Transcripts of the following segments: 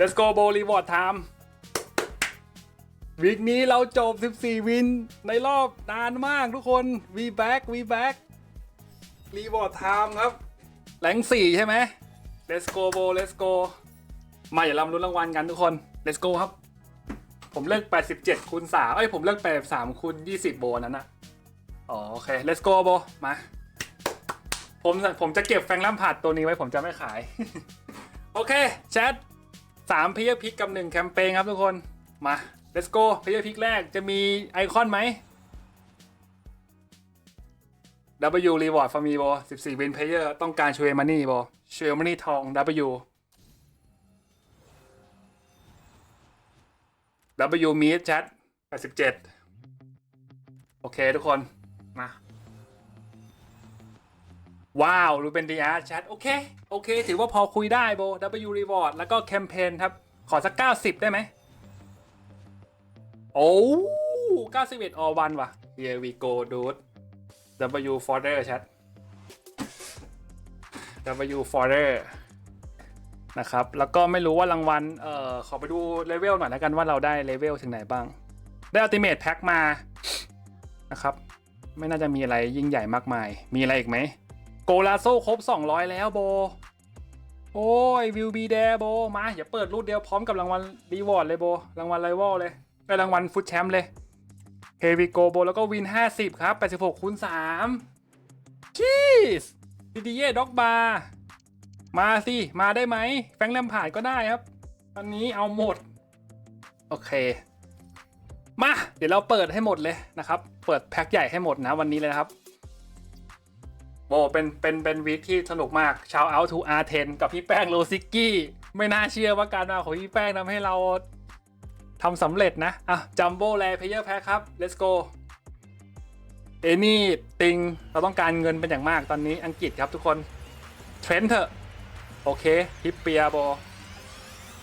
let's go b o reward time วีคนี้เราจบ 14 วิน ในรอบนานมากทุกคน we back we back reward time ครับ แหลง4ใช่ไหม let's go b o let's go มาอย่าลำรุ้นรางวัลกันทุกคน let's go ครับ ผมเลือก 87คูณ3เอ้ย ผมเลือก 83คูณ20 โบนั้นนะอ๋อโอเค let's go โบมาผมผมจะเก็บแฟงลัมผัดตัวนี้ไว้ผมจะไม่ขาย โอเคแชท สามเพย์พิกกับหนึ่งแคมเปญครับทุกคน มา let's go เพย์พิกแรกจะมีไอคอนไหม W reward for me โบ14 win player ต้องการช่วยมันนี่โบช่วยมันนี่ทอง W W meet chat 87 โอเคทุกคน มา ว้าวรูเป็นดีอาร์แชทโอเค โอเค ถือว่าพอคุยได้โบ W reward แล้วก็แคมเปญครับ ขอสัก 90 ได้ไหม โอ้91 all one ว่ะ here we go dude W folder chat W folder นะครับ แล้วก็ไม่รู้ว่ารางวัล เอ่อ ขอไปดูเลเวลหน่อยแล้วกันว่าเราได้เลเวลถึงไหนบ้าง ได้อัลติเม e แพ็คมา นะครับ ไม่น่าจะมีอะไรยิ่งใหญ่มากมาย มีอะไรอีกไหม โกลาโซครบ 200 แล้วโบ โอ้ยวิวบีแดโบ มา อย่าเปิดรูดเดียวพร้อมกับรางวัลรีวอร์ดเลยโบ รางวัลไรวอลเลยได้รางวัลฟุตแชมป์เลยเฮวิโกโบแล้วก็วิน 50 ครับ 86คูณ3ชีสดิดิเย่ด็อกบาร์มาสิ มาได้ไหม แฟงแลมผ่านก็ได้ครับ ตอนนี้เอาหมด โอเค มา เดี๋ยวเราเปิดให้หมดเลยนะครับ เปิดแพ็คใหญ่ให้หมดนะวันนี้เลยนะครับ โอ้เป็นเป็นเป็นวีคที่สนุกมากชาวเอาทูอาร์เทนกับพี่แป้งโลซิกกี้ ไม่น่าเชื่อว่าการมาของพี่แป้งทำให้เราทำสำเร็จนะ อะจัมโบ้แลเพเยอร์แพ็ครับ let's go เอนี่ติงเราต้องการเงินเป็นอย่างมากตอนนี้อังกฤษครับทุกคน เทรนเถอะ โอเคทิปเปียโบ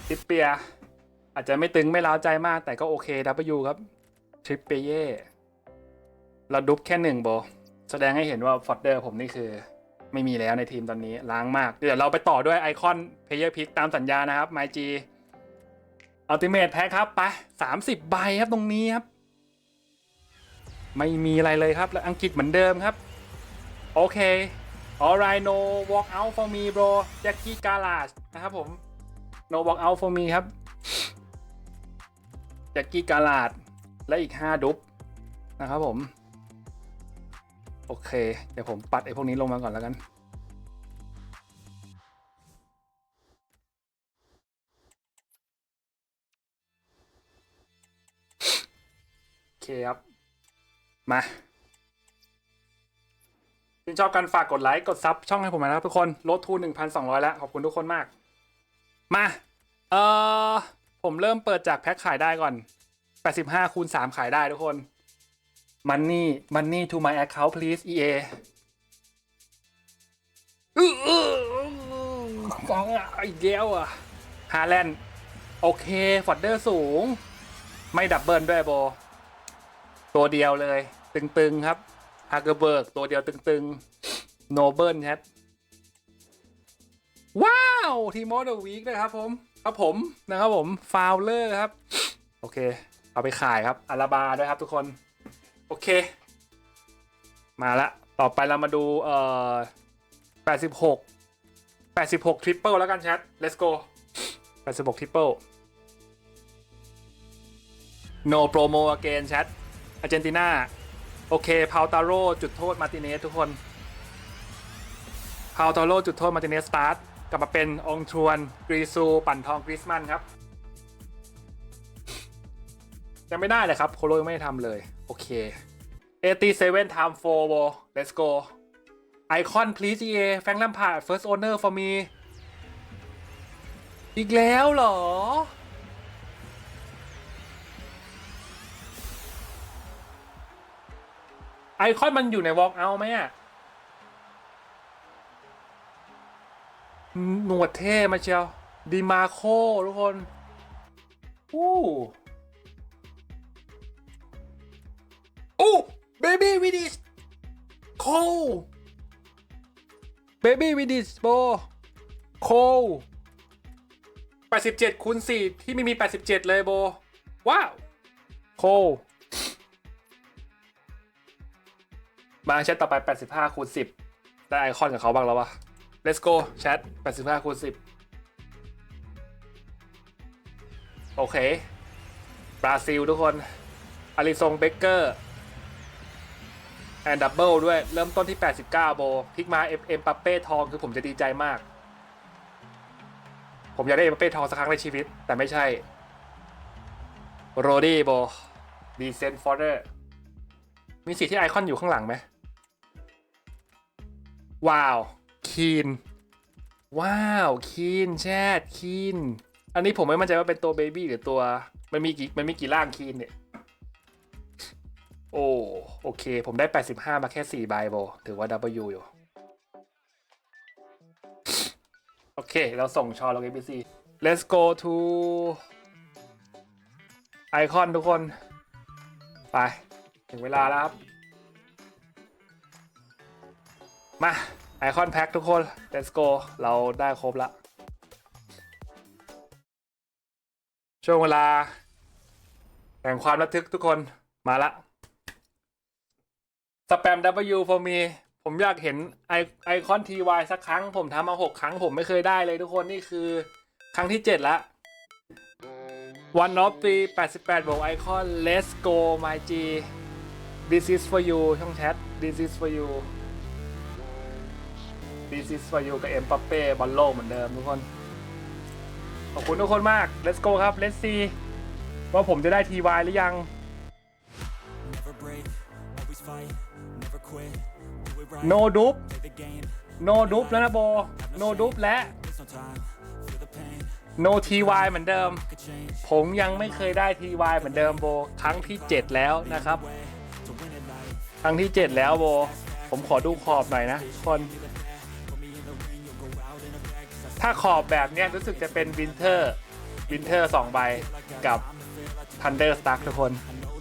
ทิปเปีย อาจจะไม่ตึงไม่ล้าวใจมากแต่ก็โอเค W ครับทริปเปเย่เราดุบแค่หนึ่งโบ แสดงให้เห็นว่าฟอดเดอร์ผมนี่คือ ไม่มีแล้วในทีมตอนนี้ล้างมาก เดี๋ยวเราไปต่อด้วยไอคอนเพย์เยอร์พิกตามสัญญานะครับ MyG อัลติเม e แพ็ครับไป30ใบครับตรงนี้ครับ ไม่มีอะไรเลยครับ และอังกฤษเหมือนเดิมครับ โอเค alright no walk out for me bro Jackie Garage นะครับผม no walk out for me ครับ Jackie Garage และอีก 5 ดุบนะครับผม โอเค เดี๋ยวผมปัดไอ้พวกนี้ลงมาก่อนแล้วกัน โอเคครับ มาถ้าชอบกันฝากกดไลค์ กดซับช่องให้ผมหนะครับทุกคน ลดทุน 1,200 แล้ว ขอบคุณทุกคนมาก มา เอ่อ ผมเริ่มเปิดจากแพ็คขายได้ก่อน 85คูณ3ขายได้ทุกคน Money Money to my account please EA อื้ออื้อฟังอะอีกแล้วอะฮาแลนด์โอเค ฟอดเดอร์สูง ไม่ดับเบิลด้วยโบ ตัวเดียวเลย ตึง ๆ ครับฮากเกอร์เบิร์ก ตัวเดียวตึง ๆ โนเบิลครับ ว้าว ทีมอเดอร์วีคนะครับผม ครับผมนะครับผม ฟาวเลอร์ครับ โอเค เอาไปขายครับอาราบาด้วยครับทุกคน โอเค มาละ ต่อไปเรามาดูเอ่อ86 86ทริปเปิลแล้วกันแชท let's go 86ทริปเปิล no promo again แชทอาร์เจนตินาโอเคพาวตาโร่จุดโทษมาติเนสทุกคนพาวตาโร่จุดโทษมาติเนสสตาร์ทกลับมาเป็นองทรวนกรีซู ปั่นทองกริสมันครับยังไม่ได้เลยครับ โคโรยังไม่ได้ทำเลย โอเค87 time 4 ball let's go icon please EA แฟงลัมพาร์ด first owner for me อีกแล้วเหรอ ไอคอนมันอยู่ใน walk out ไหมอะหนวดเท่มาเชียวดีมาโคทุกคน อู้ โอ้เบบี้วิดิสโคเบบี้วิดิสโบโค87คูณ4ที่ไม่มี 87 เลยโบ ว้าวโคมาแชทต่อไป 85คูณ10 ได้ไอคอนกับเขาบ้างแล้ววะ let's go แชท85คูณ10 โอเค บราซิลทุกคนอาริซงเบเกอร์ แอนดับเบิลด้วย เริ่มต้นที่ 89 โบพลิกมาเอ็มเอ็มปัปเป้ทองคือผมจะดีใจมาก ผมอยากได้เอ็มปัปเป้ทองสักครั้งในชีวิต แต่ไม่ใช่โรดี้โบดีเซนฟอร์เดอร์มีสีที่ไอคอนอยู่ข้างหลังไหมว้าว คีน ว้าว คีน แชทคีน อันนี้ผมไม่มั่นใจว่าเป็นตัวเบบี้หรือตัว มันมีกี่มันมีกี่ร่างคีนเนี่ย โอ้โอเค ผมได้ 85 มาแค่ 4 ใบโบ ถือว่า W อยู่ โอเค เราส่งชอลง ABC let's go to ไอคอนทุกคน ไป ถึงเวลาแล้วครับ มา ไอคอนแพ็คทุกคน let's go เราได้ครบละ ช่วงเวลาแห่งความระทึกทุกคนมาละ สแปม W for me ผมอยากเห็นไอไอคอน TY สักครั้ง ผมทำมาหกครั้งผมไม่เคยได้เลยทุกคนนี่คือครั้งที่7ละ One of the 88บวกไอคอน Let's go my G This is for you ช่องแชท This is for you This is for you กับเอ็มปัปเป้บอลโลกเหมือนเดิมทุกคน ขอบคุณทุกคนมาก Let's go ครับ Let's see ว่าผมจะได้ TY หรือยัง Never break, always fight, never quit. Do it right, No dupe play the game. No dupe แล้วนะโบ No dupe และ There's no time, feel the pain. No TY เหมือนเดิม Could change, ผมยังไม่เคยได้ TY เหมือนเดิมโบ ครั้งที่ 7 แล้วนะครับ way to win it life. ครั้งที่ 7 แล้วโบ ผมขอดูขอบหน่อยนะทุกคน Put me in the ring, you'll go out in a bag. 'cause I ถ้าขอบแบบเนี้ยรู้สึกจะเป็นวินเทอร์วินเทอร์สองใบกับ Thunder Stark ทุกคน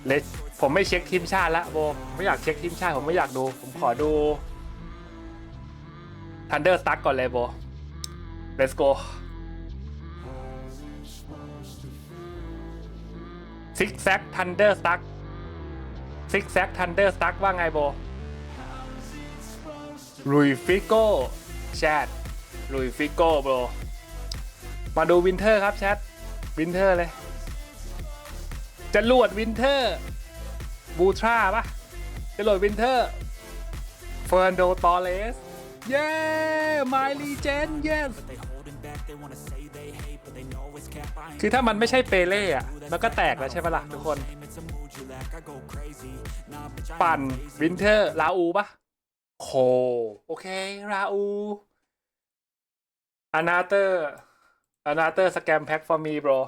เลสผมไม่เช็คทีมชาติละโบไม่อยากเช็คทีมชาติผมไม่อยากดู ผมขอดู Thunder Stark ก่อนเลยโบ let's go Six Sack Thunder Stark Six Sack Thunder Stark ว่าไงโบลุยฟิโก้แชทลุยฟิโก้โบมาดูวินเทอร์ครับแชทวินเทอร์เลย จะลวดวินเทอร์บูทราปะจะลวดวินเทอร์เฟอร์นโดตอเลส เย้ไมลีเจนเยสคือถ้ามันไม่ใช่เปเล่อะมันก็แตกแล้วใช่ปะล่ะทุกคน ปั่นวินเทอร์ลาอูปะโคโอเค ราอูอนาเตอร์อนาเตอร์สแกมแพ็กฟอร์มี bro